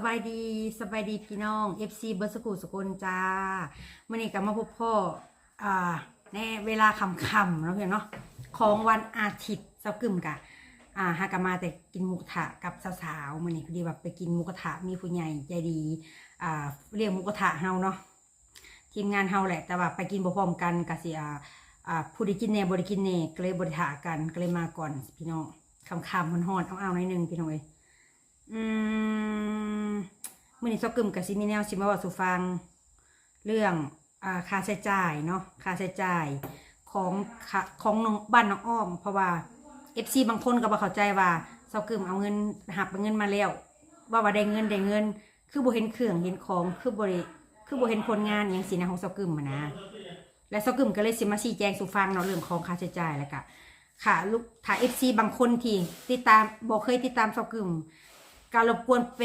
สบายดีสบายดีพี่น้อง FC เบอร์สกูสกุลจ้ามื่อนี้ก็มาพบพ่ออ่าในเวลาค่ำๆเนาะพี่น้องเนาะของวันอาทิตย์เช้ากึ่มกะอ่าหากนมาแต่กินหมูกระทะกับสาวๆมื่อนี้พอดีแบบไปกินหมูกระทะมีผู้ใหญ่ใจดีอ่าเรียกหมูกระทะเฮาเนาะทีมงานเฮาแหละ แต่ว่าไปกินบ่พร้อมกันกะสิอ่าอ่าผู้ได้กินแน่บ่ได้กินแน่ก็เลยบ่ได้ถากันก็เลยมาก่อนพี่น้องค่ำๆฮ้อนเอาๆหน่อยหนึงพี่น้องเอ้ยอืม มื่อนี้ซอกกึมกับซิมีแนวสิมาว่าสู่ฟัง เรื่องอ่าค่าใช้จ่ายเนาะค่าใช้จ่ายของของน้องบ้านน้องอ้อม เพราะว่าเอฟซีบางคนก็บ่เข้าใจว่าซอกกึมเอาเงินหับเงินมาแล้วว่าว่าได้เงินได้เงิน คือบ่เห็นเครื่องเห็นของคือบ่ได้คือบ่เห็นผลงานอย่างสินะของซอกกึมนะและซอกกึมก็เลยสิมาชี้แจงสู่ฟังเนาะเรื่องของค่าใช้จ่ายแล้วก็ค่ะลูกถ้าเอฟซีบางคนที่ติดตามบ่เคยติดตามซอกกึม การรบกวนไป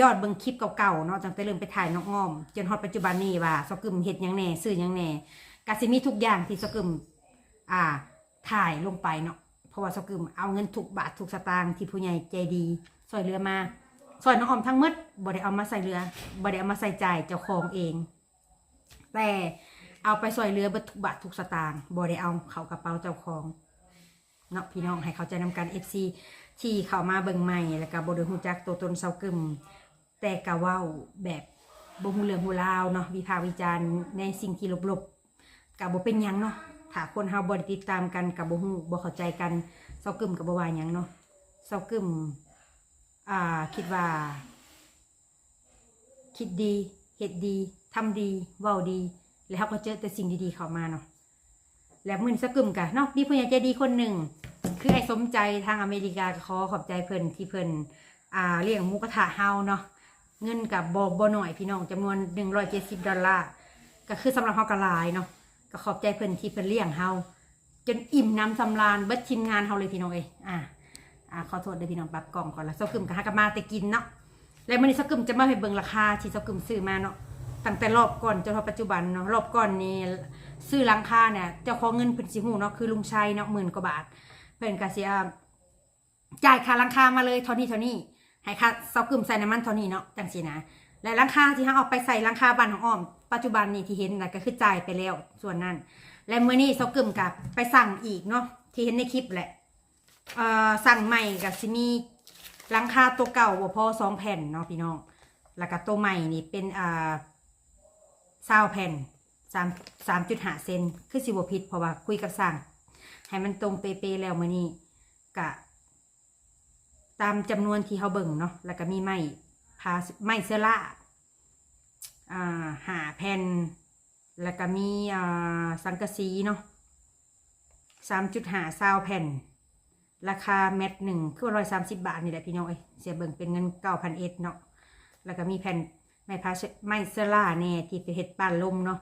ยอดเบิ่งคลิปเก่าๆเนาะตั้งแต่เริ่มไปถ่ายน้องอ้อม จนฮอดปัจจุบันนี้ว่าสกึมเฮ็ดยังแน่ซื้อยังแน่กสิมีทุกอย่างที่สกึมอ่าถ่ายลงไปเนาะเพราะว่าสกึมเอาเงินทุกบาททุกสตางค์ที่ผู้ใหญ่ใจดีซอยเรือมาซอยน้องอ้อมทั้งหมดบ่ได้เอามาใส่เรือบ่ได้เอามาใส่จ่ายเจ้าของเอง แต่เอาไปซอยเรือบดทุกบาททุกสตางค์บ่ได้เอาเข้ากระเป๋าเจ้าของเนาะพี่น้องให้เข้าใจนำกัน FC ที่เข้ามาเบิ่งใหม่แล้วก็บ่ได้ฮู้จักตัวตนเซากึมแต่ก็เว้าแบบบ่ฮู้เรื่องฮู้ราวเนาะวิพากษ์วิจารณ์ในสิ่งที่ลบๆก็บ่เป็นหยังเนาะถ้าคนเฮาบ่ได้ติดตามกันก็บ่ฮู้บ่เข้าใจกันเซากึมก็บ่ว่าหยังเนาะเซากึมอ่าคิดว่า คิดดีเฮ็ดดีทำดีเว้าดี แล้วเขาก็เจอแต่สิ่งดีๆเข้ามาเนาะและมื่นสกึมกะเนาะมีผู้ใหญ่ใจดีคนหนึ่ง คือไอ้สมใจทางอเมริกาขอขอบใจเพิ่นที่เพิ่นอ่าเลี้ยงหมูกระทะเฮาเนาะเงินกับบบ่หน่อยพี่น้องจำนวนหนึ่งร้อยเจ็ดสิบดอลลาร์ก็คือสำหรับเฮากะลายเนาะก็ขอบใจเพิ่นที่เพิ่นเลี้ยงเฮาจนอิ่มน้ำสำราญเบิดทีมงานเฮาเลยพี่น้องเอ้ยอ่าอ่าขอโทษเด้พี่น้องปรับกล่องก่อนละสกึมก็หากมาแต่กินเนาะแล้วมื้อนี้สกึมจะมาให้เบิ่งราคาที่สกึมซื้อมาเนาะตั้งแต่รอบก่อนจนถึงปัจจุบันเนาะรอบก่อนนี่ซื้อหลังคาเนี่ยเจ้าของเงินเพิ่นสิฮู้เนาะคือลุงชัยเนาะหมื่นกว่าบาท เพิ่นก็สิอ่าจ่ายค่าลังคามาเลยเท่านี้เท่านี้ให้ค่าเซากึมใส่น้ำมันเท่านี้เนาะจังซี่นะและลังคาที่เฮาเอาไปใส่ลังคาบ้านของอ้อม ปัจจุบันนี้ที่เห็นน่ะก็คือจ่ายไปแล้วส่วนนั้น และเมื้อนี้เซากึมกับไปสั่งอีกเนาะที่เห็นในคลิปแหละเอ่อสั่งใหม่ก็สิมีลังคาตัวเก่าบ่พอสองแผ่นเนาะพี่น้องแล้วก็ตัวใหม่นี่เป็นอ่า20แผ่นสามสามจุดห้าเซนคือสิบผิดเพราะว่าคุยกับสั่ง ให้มันตรงเป๊ะๆแล้วมื้อนี้กะ ตามจำนวนที่เขาเบิ่งเนาะแล้วก็มีไม้พาไม้เซล่าอ่าหาแผ่นแล้วก็มีอ่าสังกะสีเนาะสามจุดห้าซาวแผ่น ราคาเม็ดหนึ่งคือร้อยสามสิบบาทนี่แหละพี่น้องเอ้ยเสียเบิ่งเป็นเงินเก้าพันเอ็ดเนาะแล้วก็มีแผ่นไม้พาไม้เซล่าแน่ที่เป็นเห็ดปานลมเนาะ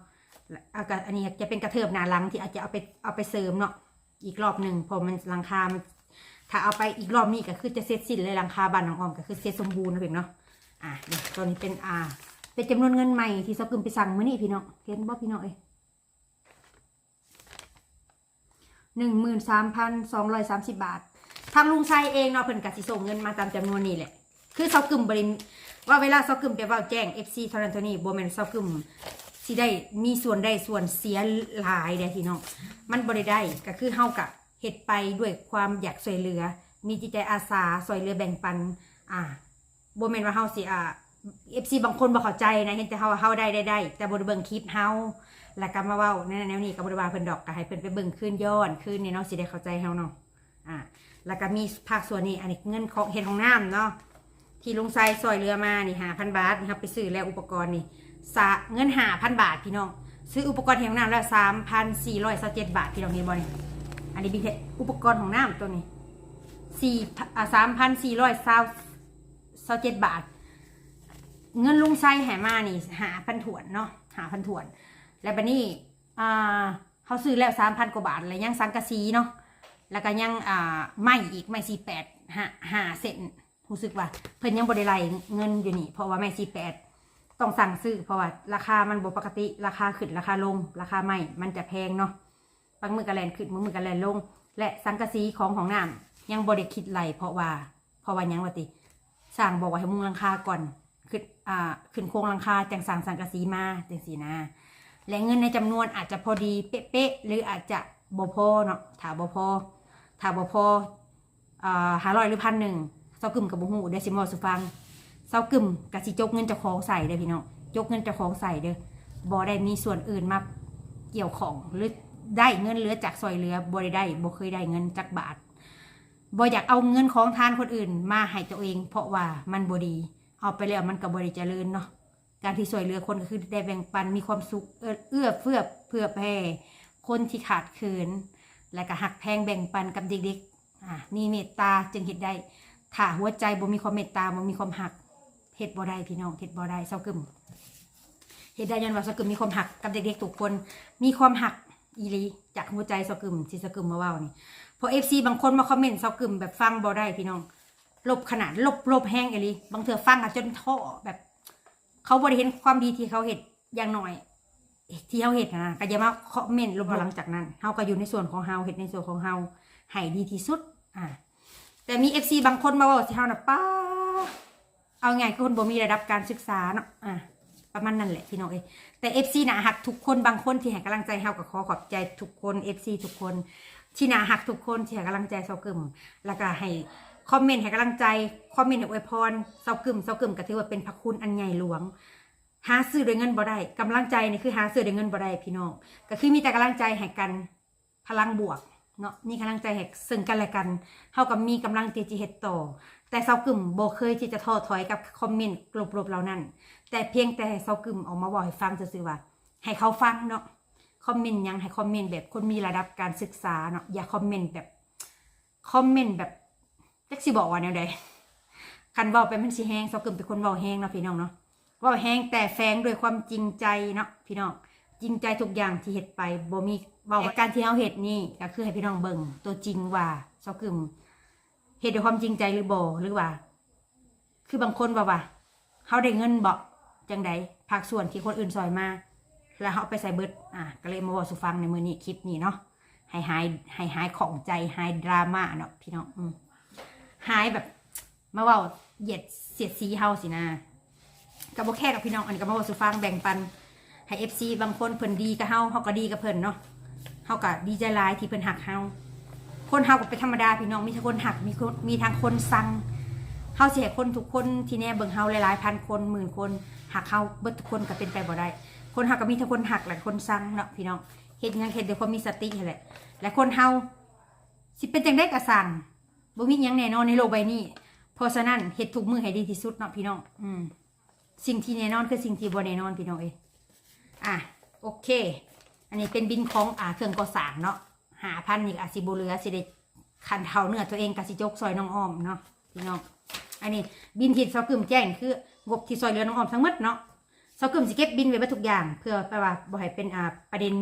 อากาศอันนี้จะเป็นกระเทิบหนาลังที่อาจจะเอาไปเอาไปเสริมเนาะ อีกรอบหนึ่งพอมันหลังคามันถ้าเอาไปอีกรอบนี้ก็คือจะเสร็จสิ้นเลยหลังคาบานของออมก็คือเสร็จสมบูรณ์นะเพียงเนาะอะนี่ตัวนี้เป็นอ่า เป็นจำนวนเงินใหม่ที่สกุลไปสั่งเมื่อนี้พี่น้องเห็นบ่พี่น้องเอ้ยหนึ่งหมื่นสามพันสองร้อยสามสิบบาท ทางลุงชัยเองเนาะเพิ่นกสิส่งเงินมาตามจำนวนนี้แหละ คือซากึมบริว่าเวลาเซากึมไปว่าแจ้ง FC เท่านั้นเท่านี้บ่แมนซากึม สิได้มีส่วนได้ส่วนเสียหลายเด้อพี่น้องมันบ่ได้ได้ก็คือเฮากับเฮ็ดไปด้วยความอยากช่วยเหลือ มีจิตใจอาสาช่วยเหลือแบ่งปัน อ่าบ่แม่นว่าเฮาสิอ่า FC บางคนบ่เข้าใจนะเห็นแต่เฮาว่าเฮาได้ได้ได้แต่บ่ได้เบิ่งคลิปเฮาแล้วก็มาเว้าในแนวนี้ก็บ่ได้ว่าเพิ่นดอกก็ให้เพิ่นไปเบิ่งคืนย้อนคืนนี่เนาะสิได้เข้าใจเฮาเนาะอ่าแล้วก็มีภาคส่วนนี้อันนี้เงินของเฮ็ดของน้ำเนาะที่ลุงไซซอยเรือมานี่หาพันบาทนี่ครับไปซื้อแล้วอุปกรณ์นี่ สะเงินหาพันบาทพี่น้อง ซื้ออุปกรณ์แห่งน้ำแล้วสามพันสี่ร้อยสิบเจ็ดบาทพี่น้องเห็นบ่นี่อันนี้เป็นอุปกรณ์ของน้ำตัวนี้สี่อ่าสามพันสี่ร้อยสิบเจ็ดบาท เงินลุงไซแห่มานี่หาพันถวนเนาะหาพันถวน แล้วบัดนี้อ่าเขาซื้อแล้วสามพันกว่าบาทแล้วยังสังกะสีเนาะแล้วก็ยังอ่าไม่อีกไม่สี่แปดห้าห้าเซนรู้สึกว่า เพิ่นยังบริไลเงินอยู่นี่ เพราะว่าไม่สี่แปด ต้องสั่งซื้อเพราะว่าราคามันบปกติราคาขึ้นราคาลง ราคาไม่มันจะแพงเนาะบางมือกระแลนขึ้นบางมือกระแลนลง และสังกะสีของของน้ำยังบริคิดไหลเพราะว่าเพราะว่ายังว่าติสั่งบอกว่าให้มุงราคาก่อนขึ้นอ่าขึ้นโครงลังคาจังสร้างสังกะสีมาจังสีนะและเงินในจำนวนอาจจะพอดีเป๊ะๆหรืออาจจะบพอเนาะถ้าบพอถ้าบพออ่าหาร้อยหรือพันหนึ่งเซากึ่มกับบ่ฮู้เดี๋ยวสิบอกสุฟัง เซากึ่มกะสิจกเงินเจ้าของใส่เด้อพี่น้องจกเงินเจ้าของใส่เด้อบ่ได้มีส่วนอื่นมาเกี่ยวของหรือได้เงินเหลือจากซอยเหลือบ่ได้ได้บ่เคยได้เงินจักบาทบ่อยากเอาเงินของทานคนอื่น มาให้ตัวเอง เพราะว่ามันบ่ดี เอาไปแล้วมันก็บ่ได้เจริญเนาะการที่ช่วยเหลือคนก็คือได้แบ่งปันมีความสุขเอื้อเอื้อเฟื้อเพื่อแผ่คนที่ขาดเขิน และก็หักแพงแบ่งปันกับเด็กๆอ่ามีเมตตาจึงเห็ดได้ถ้าหัวใจบ่มีความเมตตาบ่มีความหัก เฮ็ดบ่ได้พี่น้องเฮ็ดบ่ได้เศร้ากึมเฮ็ดได้ยันว่าเศร้ากึมมีความหักกับเด็กๆทุกคน มีความหักอีลีจากหัวใจเศร้ากึมที่เศร้ากึมมาเว้านี่เพราะ FC บางคนมาคอมเมนต์เศร้ากึมแบบฟังบ่ได้พี่น้องลบขนาดลบลบแห้งอีลีบางเทื่อฟังอะจนท้อแบบ เขาบริเห็นความดีที่เขาเห็ดอย่างหน่อยที่เขาเห็ดนะก็จะมาคอมเมนต์ลบหลังจากนั้นเขาก็อยู่ในส่วนของเฮาเห็ดในส่วนของเฮาให้ดีที่สุด อ่าแต่มีเอฟซีบางคนมาบอกสิเฮานะป้า เอาไงคือคนบ่มีระดับการศึกษาเนาะอ่าประมาณนั้นแหละพี่น้องเอ้ยแต่เอฟซีนะหักทุกคนบางคนที่ให้กำลังใจเฮาก็ขอขอบใจทุกคนเอฟซีทุกคนที่นาหักทุกคนที่ให้กำลังใจเซากึมแล้วก็ให้คอมเมนต์ให้กำลังใจคอมเมนต์ให้อวยพรเซากึมเซากึมก็ถือว่าเป็นพระคุณอันใหญ่หลวงหาซื้อด้วยเงินบ่ได้กำลังใจนี่คือหาซื้อด้วยเงินบ่ได้พี่น้องก็คือมีแต่กำลังใจให้กันพลังบวก เนาะมีกำลังใจให้ซึ่งกันและกันเท่ากับมีกำลังใจที่เฮ็ดต่อ แต่เซากึมโบเคยที่จะท้อถอยกับคอมเมนต์กลบๆเหล่านั้น แต่เพียงแต่เซากึมออกมาบอกให้ฟังซื่อๆว่า ให้เขาฟังเนาะคอมเมนต์ยังให้คอมเมนต์แบบคนมีระดับการศึกษาเนาะอย่าคอมเมนต์แบบคอมเมนต์แบบจักสิบอกว่าแนวใดคันเว้าไปมันสิแฮงเซากึมเป็นคนเว้าแฮงเนาะพี่น้องเนาะว่าแห้งแต่แฝงด้วยความจริงใจเนาะพี่น้อง จริงใจทุกอย่างที่เฮ็ดไปบ่มีเว้าว่าการที่เฮาเฮ็ดนี่ก็คือให้พี่น้องเบิ่งตัวจริงว่าเซากึมเฮ็ดด้วยความจริงใจหรือบ่หรือว่า คือบางคนว่าว่าเฮาได้เงินบ่จังใดภาคส่วนที่คนอื่นซอยมาแล้วเฮาไปใส่เบิดอะก็เลยมาเว้าสู่ฟังในมื้อนี้คลิปนี้เนาะให้หายให้หายของใจหายดราม่าเนาะพี่น้องอหายแบบมาว้าเหยียดเสียดสีเฮาสินะกับโบแค่กับพี่น้องอันนกับมาบอกสุฟังแบ่งปัน ให้เอฟซีบางคนเพิ่นดีกับเฮาเฮาก็ดีกับเพิ่นเนาะเฮาก็ดีใจหลายที่เพิ่นหักเฮาคนเฮาก็เป็นธรรมดาพี่น้องมีทั้งคนหักมีมีทางคนสั่งเฮาสิให้คนทุกคนที่แน่เบิ่งเฮาหลายๆพันคนหมื่นคนหักเฮาเบิดทุกคนก็เป็นไปบ่ได้ คนหักก็มีทั้งคนหักและคนสั่งเนาะพี่น้องเฮ็ดยังเฮ็ดด้วยความมีสติแหละและคนเฮาสิเป็นจังได๋ก็สั่งบ่มีหยังแน่นอนในโลกใบนี้ เพราะฉะนั้นเฮ็ดทุกมือให้ดีที่สุดเนาะพี่น้อง อืม สิ่งที่แน่นอนคือสิ่งที่บ่แน่นอนพี่น้องเอย อะโอเค อันนี้เป็นบินของอ่าเครื่องก่อสร้างเนาะหาพันนี่อาจสิบเหลือสิได้คันเท่าเนื้อตัวเองกสิจกซอยน้องอ้อมเนาะพี่น้องอันนี้บินที่เซากึมแจ้งคืองบที่ซอยเหลือน้องอ้อมทั้งหมดเนาะเซากึมสิเก็บบินไว้บทุกอย่าง เพื่อแปลว่าบ่ให้เป็นอ่าประเด็น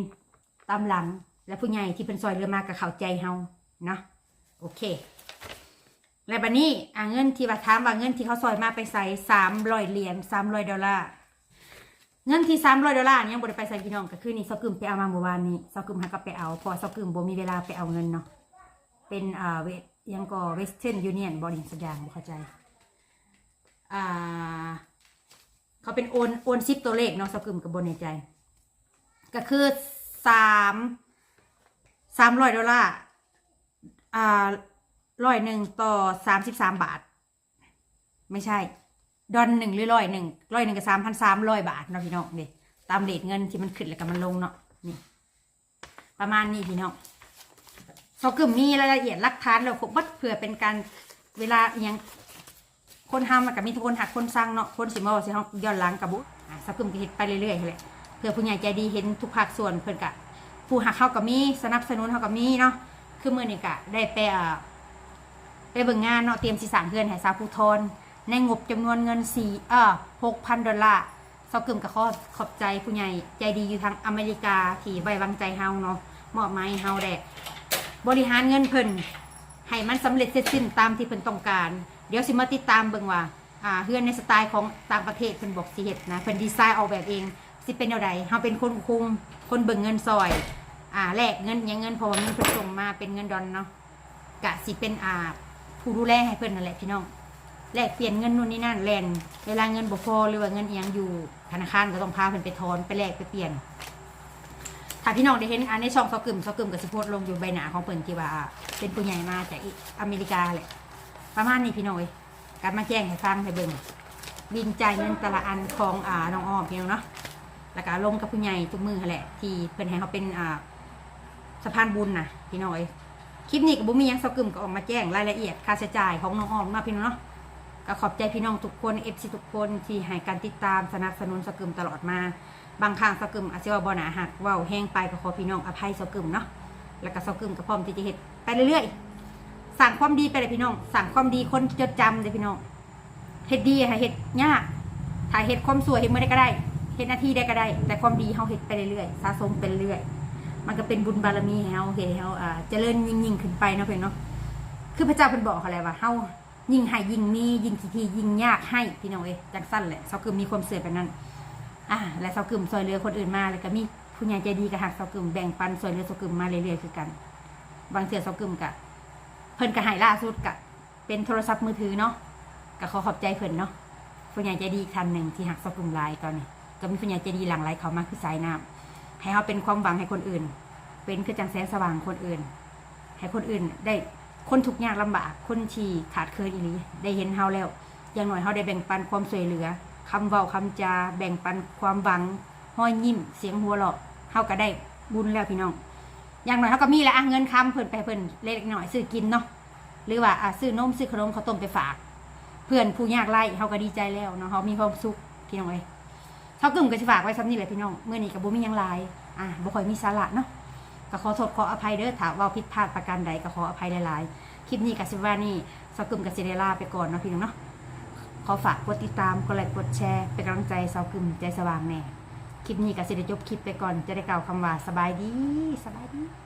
ตามหลังและผู้ใหญ่ที่เป็นซอยเหลือมาก็เข้าใจเฮาเนาะโอเค และบัดนี้อ่าเงินที่ว่าถามว่าเงินที่เขาซอยมาไปใส่สามร้อยเหรียญสามร้อยดอลลาร์ เงินที่สามร้อยดอลลาร์นี่ยังบ่ได้ไปใส่พี่น้องก็คือนี่เซากึมไปเอามาเมื่อวานนี้เซากึมหาก็ไปเอา พอเซากึมบ่มีเวลาไปเอาเงินเนาะเป็นอ่าเวยังก็เวสเทิร์นยูเนียนบริษัทอย่างบ่เข้าใจอ่าเขาเป็นโอนโอนซิปตัวเลขเนาะเซากึมกับบนในใจ ก็คือสามสามร้อยดอลลาร์อ่าร้อยหนึ่งต่อสามสิบสามบาท ไม่ใช่ ดอนหนึ่งหรือร้อยหนึ่งร้อยหนึ่งกับสามพันสามร้อยบาทเนาะพี่น้องนี่ตามเรทเงินที่มันขึ้นแล้วก็มันลงเนาะนี่ ประมาณนี้พี่น้องเขากึ่มมีรายละเอียดลักฐานเราครบหมดเพื่อเป็นการเวลาอหยังคนทำมันกับมีทุกคนหักคนสร้างเนาะคนสิมาว่าสิเฮาย้อนหลังกับบุอะสักกึ่มก็เฮ็ดไปเรื่อยๆแหละเพื่อผู้ใหญ่ใจดีเห็นทุกภาคส่วนเพิ่อนกะผู้หักเข้ากับมีสนับสนุนเข้ากับมีเนาะคือมื้อนี้กะได้ไปอ่าไปเบิ่งงานเนาะเตรียมสิสางเฮือนให้สาวผู้ทน ในงบจำนวนเงิน4เอ่อ6,000ดอลลาร์เซากึมก็ขอขอบใจผู้ใหญ่ใจดีอยู่ทางอเมริกาที่ไว้วางใจเฮาเนาะมอบหมายเฮาแดบริหารเงินเพิ่นให้มันสำเร็จเสร็จสิ้นตามที่เพิ่นต้องการ เดี๋ยวสิมาติดตามเบิ่งว่าอ่าเฮือนในสไตล์ของต่างประเทศเพิ่นบอกสิเฮ็ดนะเพิ่นดีไซน์ออกแบบเองสิเป็นแนวใดเฮาเป็นคนคุมคนเบิ่งเงินซอยอ่าแลกเงินยังเงินพราะว่าเงินเพิ่นส่งมาเป็นเงินดอลเนาะกะสิเป็นอ่าผู้ดูแลให้เพื่นนั่นแหละพี่น้อง แลกเปลี่ยนเงินนู่นนี่นั่นแลนเวลาเงินบ่พอหรือว่าเงินเอียงอยู่ธนาคารก็ต้องพาเพิ่นไปถอนไปแลกไปเปลี่ยน ถ้าพี่น้องได้เห็นอันในช่องซอกึมซอกึมกับสิโพสต์ลงอยู่ใบหนาของเพิ่นที่ว่าเป็นผู้ใหญ่มาจากอเมริกาแหละประมาณนี้พี่น้อยการมาแจ้งให้ฟังให้เบิ่งบินใจเงินแต่ละอันของอ่าน้องอ้อมพี่น้องเนาะแล้วก็ลงกับผู้ใหญ่ทุกมือแหละ ที่เพิ่นให้เขาเป็นอ่าสะพานบุญนะพี่น้อยคลิปนี้กับบุมียังซอกึมก็ออกมาแจ้งรายละเอียดค่าใช้จ่ายของน้องอ้อมเนาะพี่น้องเนาะ ก็ขอบใจพี่น้องทุกคนเอฟซีทุกคนที่ให้การติดตามสนับสนุนซอกึมตลอดมา บางครั้งสกึมอาจจะว่าบ่หนาหักว้าแห้งไปก็ขอพี่น้องอภัยสกึมเนาะแล้วก็สกึมก็พร้อมที่จะเฮ็ดไปเรื่อยๆสั่งความดีไปเลยพี่น้อง สั่งความดีคนจดจำเลยพี่น้องเฮ็ดดีค่ะเฮ็ดยากถ้ายเฮ็ดความสวยเฮ็ดเมื่อได้ก็ได้เฮ็ดหน้าที่ได้ก็ได้ แต่ความดีเฮาเฮ็ดไปเรื่อยๆสะสมไปเรื่อยมันก็เป็นบุญบารมีเฮาเฮ็ดให้เฮาเจริญยิ่งๆขึ้นไปเนาะเพิ่นเนาะคือพระเจ้าเพิ่นบอกเขาแล้วว่าเฮา ยิ่งให้ยิ่งมียิ่งกี่ทียิ่งยากให้พี่น้องเอ้ยจังสั้นแหละเสกึมมีความเสื่อแบบนั้น อ่าและเสากึ่มซอยเรือคนอื่นมาแล้วก็มีผู้ใหญ่ใจดีกับหักเสากึ่มแบ่งปันซอยเรือเสากึ่มมาเรื่อยๆคือกัน บางเถื่อเสากึ่มกะเพิ่นก็ให้ล่าสุดกะเป็นโทรศัพท์มือถือเนาะก็ขอขอบใจเพิ่นเนาะผู้ใหญ่ใจดีอีกท่านหนึ่งที่หักเสากึ่มลายตอนนี้ ก็มีผู้ใหญ่ใจดีหลั่งไหลเขามาคือสายน้ำให้เขาเป็นความหวังให้คนอื่น เป็นคือจังแสงสว่างคนอื่น ให้คนอื่นได้ คนทุกข์ยากลำบาก คนที่ขาดเคินอีหลีได้เห็นเฮาแล้ว อย่างหน่อยเขาได้แบ่งปันความช่วยเหลือคำเว้าคำจา แบ่งปันความหวังห้อยยิ้ม เสียงหัวเราะเขาก็ได้บุญแล้วพี่น้อง อย่างหน่อยเขาก็มีและเงินคำเพิ่นไปเพิ่นเล็กหน่อยซื้อกินเนาะ หรือว่าซื้อนมซื้อขนมข้าวต้มไปฝาก เพื่อนผู้ยากไร้เขาก็ดีใจแล้วเนาะเขามีความสุขพี่น้องเอ้ยเขากึ่มก็สิฝากไว้ซ้ำนี่แหละพี่น้องเมื่อนี้กับบุมีหยังหลาย อะบ่ค่อยมีสาระเนาะ ก็ขอโทษขออภัยเด้อถ้าว่าผิดพลาดประการใดก็ขออภัยหลายๆ คลิปนี้กับซิว่านี่สกึมกับซิเดลาไปก่อนเนาะพี่น้องเนาะ ขอฝากกดติดตามกดไลค์กดแชร์เป็นกำลังใจเสาวกึมใจสว่างแน่ คลิปนี้ก็สิได้จบคลิปไปก่อนจะได้กล่าวคำว่าสบายดีสบายดี